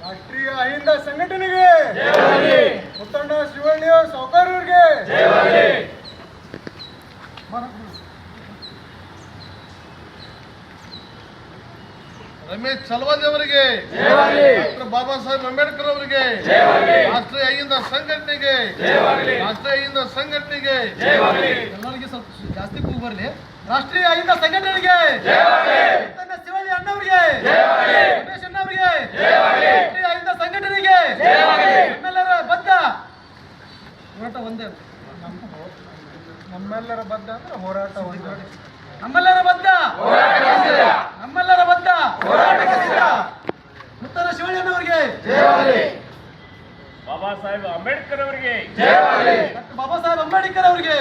ರಾಷ್ಟ್ರೀಯ ಅಹಿಂದ ಸಂಘಟನೆಗೆ ಮುತ್ತಣ್ಣ ಶಿವಳ್ಳಿ ಸಾವುಕಾರರಿಗೆ ರಮೇಶ್ ಚಲವಾದಿ ಅವರಿಗೆ ಡಾಕ್ಟರ್ ಬಾಬಾ ಸಾಹೇಬ್ ಅಂಬೇಡ್ಕರ್ ಅವರಿಗೆ ರಾಷ್ಟ್ರೀಯ ಅಹಿಂದ ಸಂಘಟನೆಗೆ ರಾಷ್ಟ್ರೀಯ ಅಹಿಂದ ಸಂಘಟನೆಗೆ ಎಲ್ಲರಿಗೆ ಸ್ವಲ್ಪ ಜಾಸ್ತಿ ಕೂಗು ಬರಲಿ. ರಾಷ್ಟ್ರೀಯ ಅಹಿಂದ ಸಂಘಟನೆಗೆ ಶಿವಳ್ಳಿ ಅಣ್ಣವರಿಗೆ ರಮೇಶ್ ಅಣ್ಣವರಿಗೆ ರಾಷ್ಟ್ರೀಯ ಅಹಿಂದ ಸಂಘಟನೆಗೆ ನಮ್ಮೆಲ್ಲರ ಬದ್ಧ. ಹೋರಾಟ ಒಂದೇ ನಮ್ಮೆಲ್ಲರ ಬದ್ಧ ಅಂದ್ರೆ ಹೋರಾಟ ಒಂದೇ. ನಮ್ಮೆಲ್ಲರ ಬದ್ಧ ಮುತ್ತಣ್ಣ ಶಿವಳ್ಳಿ ಅಣ್ಣವರಿಗೆ ಬಾಬಾ ಸಾಹೇಬ್ ಅಂಬೇಡ್ಕರ್ ಅವರಿಗೆ ಡಾಕ್ಟರ್ ಬಾಬಾ ಸಾಹೇಬ್ ಅಂಬೇಡ್ಕರ್ ಅವರಿಗೆ